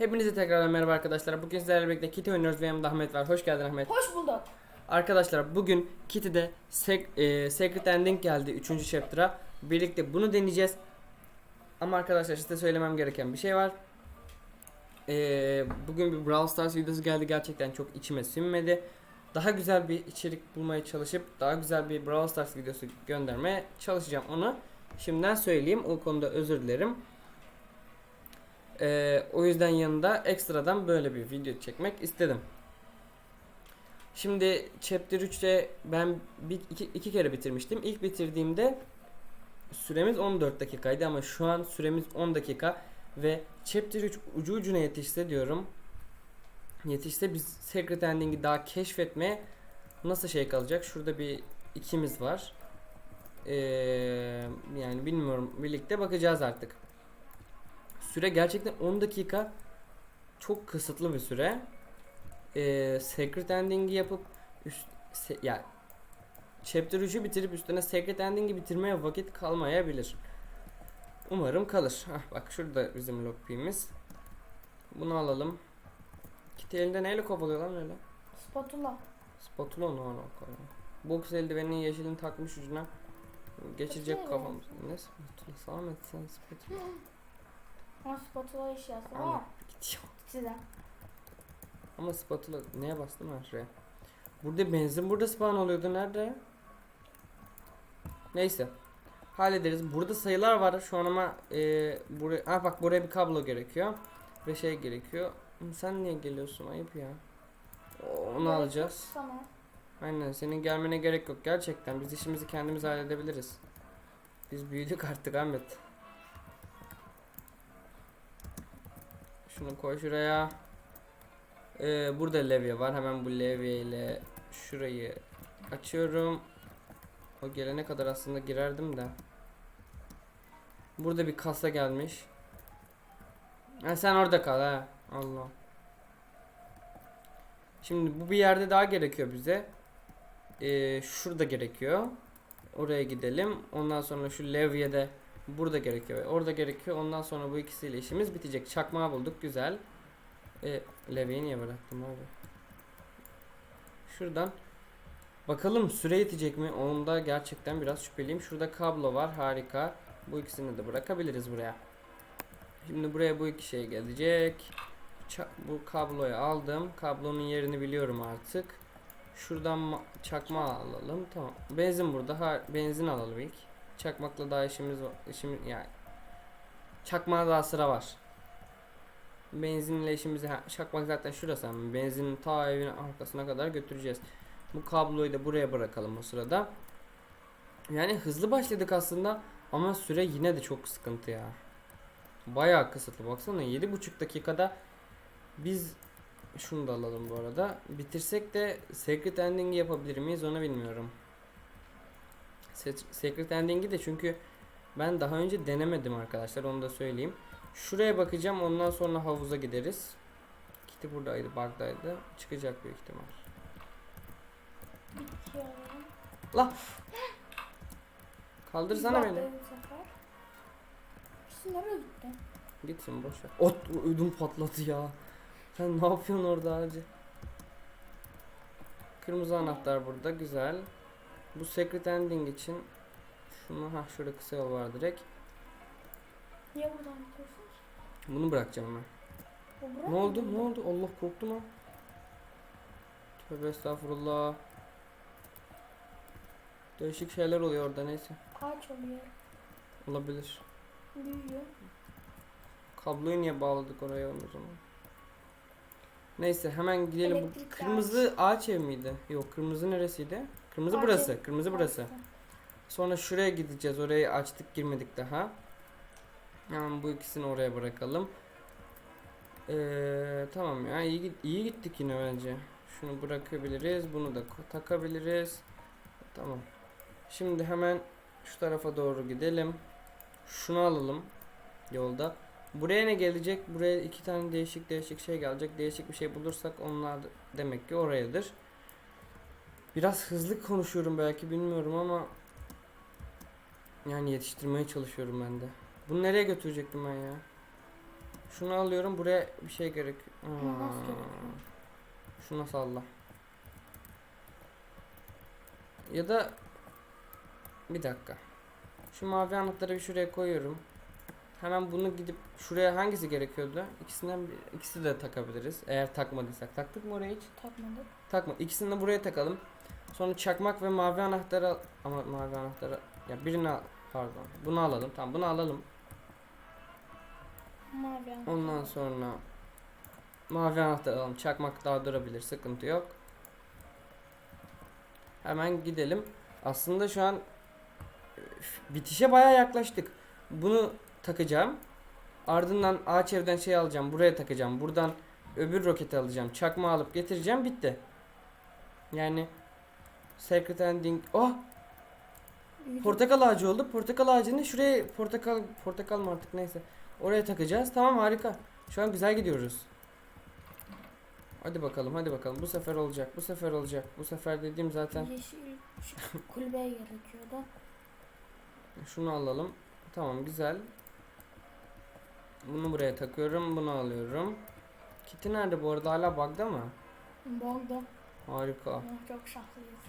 Hepinize tekrardan merhaba arkadaşlar. Bugün sizlerle birlikte Kitty oynuyoruz ve yanımda Ahmet var. Hoş geldin Ahmet. Hoş bulduk. Arkadaşlar bugün Kitty'de Sec- e, Secret Ending geldi 3. chapter'a. Birlikte bunu deneyeceğiz. Ama arkadaşlar size söylemem gereken bir şey var. E, bugün bir Brawl Stars videosu geldi. Gerçekten çok içime sinmedi. Daha güzel bir içerik bulmaya çalışıp daha güzel bir Brawl Stars videosu göndermeye çalışacağım onu. Şimdiden söyleyeyim. O konuda özür dilerim. Ee, o yüzden yanında ekstradan böyle bir video çekmek istedim. Şimdi Chapter 3'te ben bir, iki, iki kere bitirmiştim. İlk bitirdiğimde süremiz 14 dakikaydı ama şu an süremiz 10 dakika ve Chapter 3 ucu ucuna yetişse diyorum. Yetişse biz Secret Ending'i daha keşfetmeye nasıl şey kalacak? Şurada bir ikimiz var. Ee, yani bilmiyorum. Birlikte bakacağız artık. Süre gerçekten 10 dakika çok kısıtlı bir süre. Ee, Secret Ending'i yapıp üst, se, ya Chapter 3'ü bitirip üstüne Secret Ending'i bitirmeye vakit kalmayabilir. Umarım kalır. Hah bak şurada bizim lockpick'imiz. Bunu alalım. Kitty elinde neyle kovalıyor lan öyle? Spatula. Spatula onu ona koyalım. Box eldiveninin yeşilini takmış ucuna. Mı? kafamız. Ne spatula? Samet sen spatula. Ama spatula eşyası Ama var. gidiyor. Size. Ama spatula neye bastım ben şuraya? Burada benzin burada spawn oluyordu nerede? Neyse. Hallederiz. Burada sayılar var şu an ama e, buraya ha bak buraya bir kablo gerekiyor ve şey gerekiyor. Sen niye geliyorsun? Ayıp ya. Onu Gerek alacağız. Sana. Aynen senin gelmene gerek yok gerçekten. Biz işimizi kendimiz halledebiliriz. Biz büyüdük artık Ahmet. Şunu koy şuraya. Ee, burada levye var. Hemen bu levye ile şurayı açıyorum. O gelene kadar aslında girerdim de. Burada bir kasa gelmiş. Ha, sen orada kal ha. Allah. Şimdi bu bir yerde daha gerekiyor bize. Ee, şurada gerekiyor. Oraya gidelim. Ondan sonra şu levyede burada gerekiyor. Orada gerekiyor. Ondan sonra bu ikisiyle işimiz bitecek. Çakmağı bulduk. Güzel. Ee, levyeyi niye bıraktım abi? Şuradan bakalım süre yetecek mi? Onda gerçekten biraz şüpheliyim. Şurada kablo var. Harika. Bu ikisini de bırakabiliriz buraya. Şimdi buraya bu iki şey gelecek. Bu kabloyu aldım. Kablonun yerini biliyorum artık. Şuradan ma- çakma alalım. Tamam. Benzin burada. Benzin alalım ilk. Çakmakla daha işimiz var. İşimiz yani. Çakmağa daha sıra var. Benzinle işimizi çakmak zaten şurası ama benzinin ta evin arkasına kadar götüreceğiz. Bu kabloyu da buraya bırakalım o sırada. Yani hızlı başladık aslında ama süre yine de çok sıkıntı ya. Bayağı kısıtlı baksana 7,5 dakikada biz şunu da alalım bu arada. Bitirsek de Secret Ending'i yapabilir miyiz onu bilmiyorum. Se- Secret Ending'i de çünkü ben daha önce denemedim arkadaşlar onu da söyleyeyim. Şuraya bakacağım ondan sonra havuza gideriz. Kitty buradaydı, bug'daydı. Çıkacak büyük ihtimal. Bitiyor. La! Kaldırsana beni. İkisi nereye gitti? Gitsin boş ver. Ot ödüm patladı ya. Sen ne yapıyorsun orada acı? Kırmızı anahtar burada güzel. Bu secret ending için şunu ha şurada kısa yol var direkt. Niye buradan gidiyorsun? Bunu bırakacağım bırak Ne oldu? Ne oldu? Allah korktum ha. Tövbe estağfurullah. Değişik şeyler oluyor orada neyse. Ağaç oluyor. Olabilir. Büyüyor. Kabloyu niye bağladık oraya o zaman? Neyse hemen gidelim. Bu Elektrikli kırmızı ağaç ev miydi? Yok kırmızı neresiydi? Kırmızı Ağaç burası. Kırmızı burası. Sonra şuraya gideceğiz. Orayı açtık girmedik daha. Hemen bu ikisini oraya bırakalım. Ee, tamam ya iyi, iyi gittik yine bence. Şunu bırakabiliriz. Bunu da takabiliriz. Tamam. Şimdi hemen şu tarafa doğru gidelim. Şunu alalım yolda. Buraya ne gelecek? Buraya iki tane değişik değişik şey gelecek. Değişik bir şey bulursak onlar demek ki orayadır. Biraz hızlı konuşuyorum belki bilmiyorum ama yani yetiştirmeye çalışıyorum ben de. Bunu nereye götürecektim ben ya? Şunu alıyorum. Buraya bir şey gerek. Şuna salla. Ya da bir dakika. Şu mavi anahtarı bir şuraya koyuyorum. Hemen bunu gidip şuraya hangisi gerekiyordu? İkisinden bir, ikisi de takabiliriz. Eğer takmadıysak. Taktık mı oraya hiç? Takmadık. Takma. İkisini de buraya takalım. Sonra çakmak ve mavi anahtarı al- ama mavi anahtarı ya birini al- pardon. Bunu alalım. Tamam bunu alalım. Mavi anahtar. Ondan sonra mavi anahtar alalım. Çakmak daha durabilir. Sıkıntı yok. Hemen gidelim. Aslında şu an üf, bitişe baya yaklaştık. Bunu takacağım. Ardından ağaç evden şey alacağım. Buraya takacağım. Buradan öbür roketi alacağım. Çakma alıp getireceğim. Bitti. Yani Secret Ending. Oh! Portakal ağacı oldu. Portakal ağacını şuraya portakal portakal mı artık neyse. Oraya takacağız. Tamam harika. Şu an güzel gidiyoruz. Hadi bakalım hadi bakalım. Bu sefer olacak. Bu sefer olacak. Bu sefer dediğim zaten Yeşil kulübeye gerekiyordu. şunu alalım. Tamam güzel. Bunu buraya takıyorum. Bunu alıyorum. Kiti nerede bu arada? Hala bug'da mı? Bolda. Harika. Çok şanslıyız.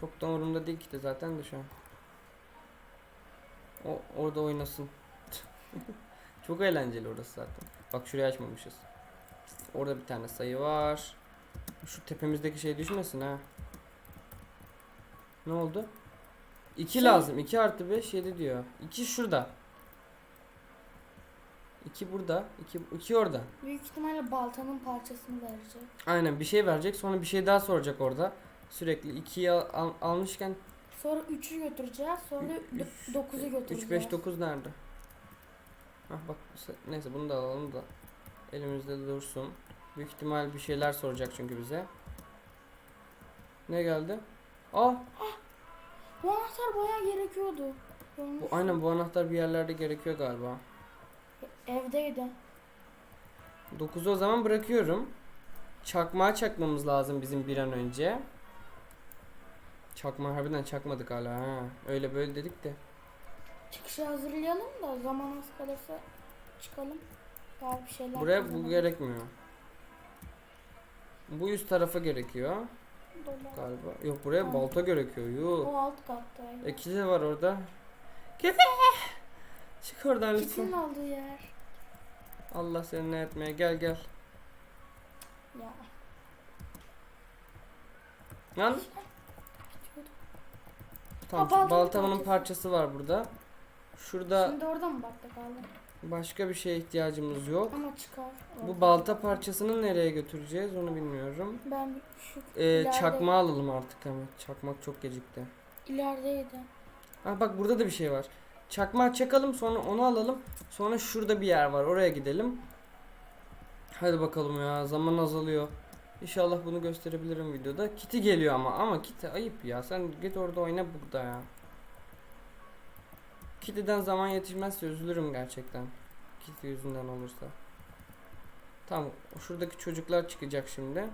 Çok da umurumda değil kiti zaten de şu an. O orada oynasın. Çok eğlenceli orası zaten. Bak şurayı açmamışız. Orada bir tane sayı var. Şu tepemizdeki şey düşmesin ha. Ne oldu? 2 Şey- lazım. 2 artı 5 7 diyor. 2 şurada. 2 burada. 2 2 orada. Büyük ihtimalle baltanın parçasını verecek. Aynen bir şey verecek. Sonra bir şey daha soracak orada. Sürekli 2'yi al, al- almışken Sonra 3'ü götüreceğiz. Sonra Üç- 9'u götüreceğiz. 3 5 9 nerede? Hah bak se- neyse bunu da alalım da elimizde dursun. Büyük ihtimal bir şeyler soracak çünkü bize. Ne geldi? Aa Bu anahtar bayağı gerekiyordu. Görmüş bu aynen bu anahtar bir yerlerde gerekiyor galiba. Evdeydi. 9'u o zaman bırakıyorum. Çakmağı çakmamız lazım bizim bir an önce. Çakmağı harbiden çakmadık hala ha. Öyle böyle dedik de. Çıkışı hazırlayalım da zaman az kalırsa çıkalım. Daha bir şeyler Buraya bu kazanalım. gerekmiyor. Bu üst tarafa gerekiyor. Dolar. Galiba. Yok buraya Tamam. balta gerekiyor. Yuh. O alt kattaydı. İkisi de var orada. Git. Çık oradan Kitin lütfen. olduğu yer. Allah seni ne etmeye. Gel gel. Ya. Lan. Tamam. Aa, baltanın parçası. parçası var burada. Şurada Şimdi orada mı baktık kaldı? başka bir şeye ihtiyacımız yok. Ama çıkar. Bu orada. balta parçasını nereye götüreceğiz onu bilmiyorum. Ben şu Ee, ileride, çakma alalım artık ama. Çakmak çok gecikti. ilerideydi. Ha bak burada da bir şey var. Çakmağı çakalım sonra onu alalım. Sonra şurada bir yer var oraya gidelim. Hadi bakalım ya zaman azalıyor. İnşallah bunu gösterebilirim videoda. Kiti geliyor ama ama kiti ayıp ya. Sen git orada oyna burada ya. Kitty'den zaman yetişmezse üzülürüm gerçekten. Kitty yüzünden olursa. Tamam şuradaki çocuklar çıkacak şimdi.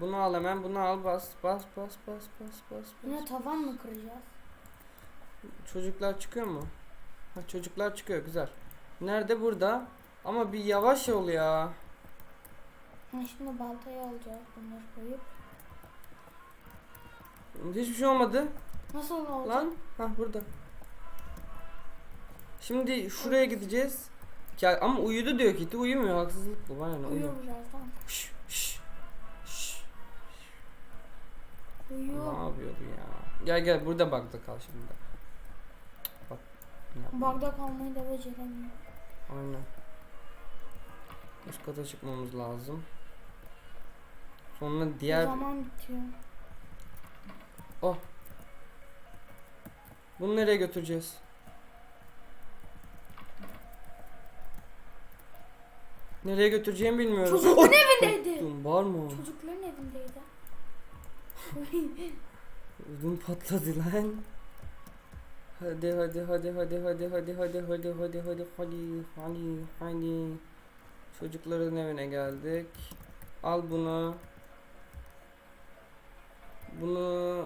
Bunu al hemen bunu al bas bas bas bas bas bas. Yine tavan mı kıracağız? Çocuklar çıkıyor mu? Ha çocuklar çıkıyor güzel. Nerede burada? Ama bir yavaş ol ya. Ha, şimdi baltayı alacağız bunları koyup. Hiçbir şey olmadı. Nasıl olacak? Lan. Ha burada. Şimdi şuraya gideceğiz. Ya, ama uyudu diyor ki. Uyumuyor. Haksızlık bu. Bana ne uyuyor. Uyuyor birazdan. Şş, şş, şş. Ne yapıyordu ya? Gel gel burada bakta kal şimdi. Bak. yapma. Bagda kalmayı da beceremiyor. Aynen. Üst kata çıkmamız lazım. Sonra diğer Zaman bitiyor. bunu nereye götüreceğiz? Nereye götüreceğimi bilmiyorum. Çocukların evindeydi. Korktum, Bağırma. Çocukların evindeydi. Ödüm patladı lan. Hadi hadi hadi hadi hadi hadi hadi hadi hadi hadi hadi hadi hadi Çocukların evine geldik. Al bunu. Bunu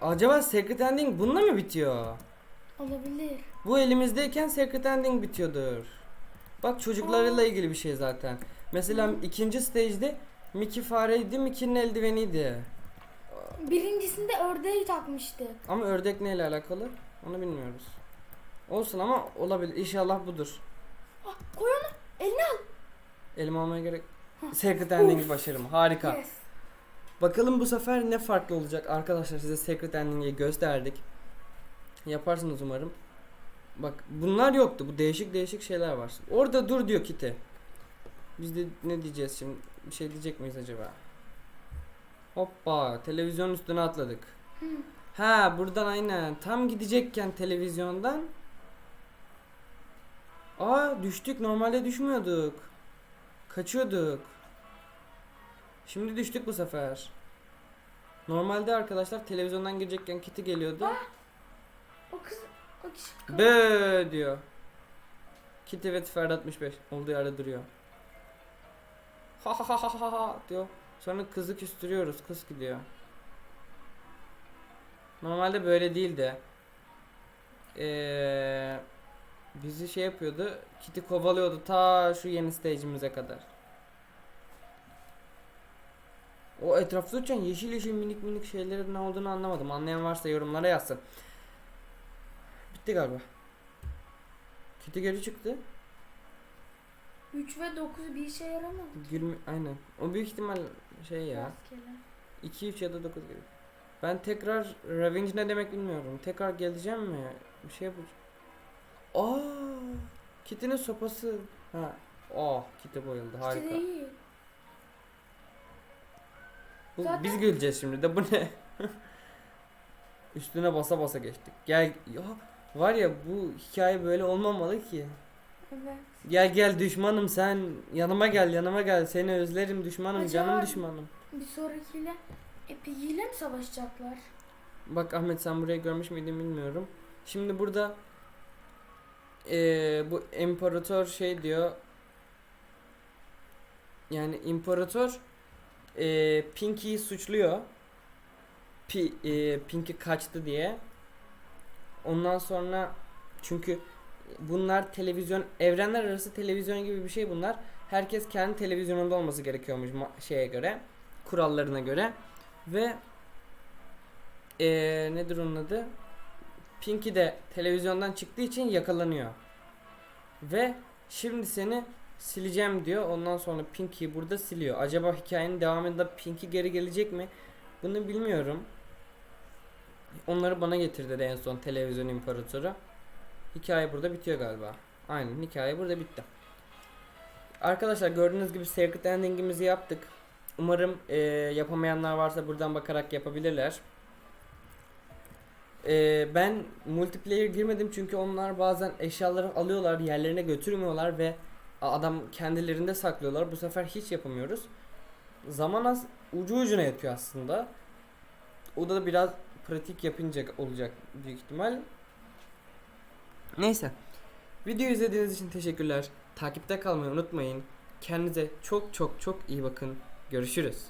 Acaba Secret Ending bununla mı bitiyor? Olabilir. Bu elimizdeyken Secret Ending bitiyordur. Bak çocuklarıyla ilgili bir şey zaten. Mesela ikinci stage'de Mickey fareydi, Mickey'nin eldiveniydi. Birincisinde ördeği takmıştık. Ama ördek neyle alakalı? Onu bilmiyoruz. Olsun ama olabilir. İnşallah budur. Ah, koy onu. Eline al. Elim almaya gerek. Secret Ending'i başarım. Harika. Yes. Bakalım bu sefer ne farklı olacak arkadaşlar size Secret Ending'i gösterdik. Yaparsınız umarım. Bak bunlar yoktu. Bu değişik değişik şeyler var. Orada dur diyor Kitty. Biz de ne diyeceğiz şimdi? Bir şey diyecek miyiz acaba? Hoppa televizyon üstüne atladık. Hı. Ha buradan aynen tam gidecekken televizyondan Aa düştük normalde düşmüyorduk. Kaçıyorduk. Şimdi düştük bu sefer. Normalde arkadaşlar televizyondan girecekken Kitty geliyordu. O kız o kişi. Bö diyor. Kitty ve Ferhat 65 olduğu yerde duruyor. Ha ha ha ha ha ha diyor. Sonra kızı küstürüyoruz. Kız gidiyor. Normalde böyle değildi. Ee, bizi şey yapıyordu. Kitty kovalıyordu ta şu yeni stage'imize kadar. O etrafta uçan yeşil yeşil minik minik şeylerin ne olduğunu anlamadım. Anlayan varsa yorumlara yazsın. Bitti galiba. Kitty geri çıktı. 3 ve 9 bir işe yaramadı. Gülme aynen. O büyük ihtimal şey ya. Rastgele. 2 3 ya da 9 gibi. Ben tekrar revenge ne demek bilmiyorum. Tekrar geleceğim mi? Bir şey yapacağım. Aa! Kitty'nin sopası. Ha. Oh, bayıldı. İşte Harika. değil. Bu, Zaten- Biz güleceğiz şimdi de bu ne? Üstüne basa basa geçtik. Gel ya var ya bu hikaye böyle olmamalı ki. Evet. Gel gel düşmanım sen yanıma gel yanıma gel seni özlerim düşmanım Acaba- canım düşmanım. Bir sonrakiyle Epic ile mi savaşacaklar? Bak Ahmet sen burayı görmüş müydün bilmiyorum. Şimdi burada eee, bu imparator şey diyor. Yani imparator eee Pinky'yi suçluyor. Pi, eee, Pinky kaçtı diye. Ondan sonra çünkü bunlar televizyon evrenler arası televizyon gibi bir şey bunlar. Herkes kendi televizyonunda olması gerekiyormuş şeye göre, kurallarına göre ve eee nedir onun adı? Pinky de televizyondan çıktığı için yakalanıyor. Ve şimdi seni sileceğim diyor. Ondan sonra Pinky'yi burada siliyor. Acaba hikayenin devamında Pinky geri gelecek mi? Bunu bilmiyorum. Onları bana getirdi en son televizyon imparatoru. Hikaye burada bitiyor galiba. Aynen hikaye burada bitti. Arkadaşlar gördüğünüz gibi Secret Ending'imizi yaptık. Umarım eee, yapamayanlar varsa buradan bakarak yapabilirler. Ee, ben multiplayer girmedim çünkü onlar bazen eşyaları alıyorlar yerlerine götürmüyorlar ve adam kendilerinde saklıyorlar. Bu sefer hiç yapamıyoruz. Zaman az ucu ucuna yatıyor aslında. O da biraz pratik yapınca olacak büyük ihtimal. Neyse. Video izlediğiniz için teşekkürler. Takipte kalmayı unutmayın. Kendinize çok çok çok iyi bakın. Görüşürüz.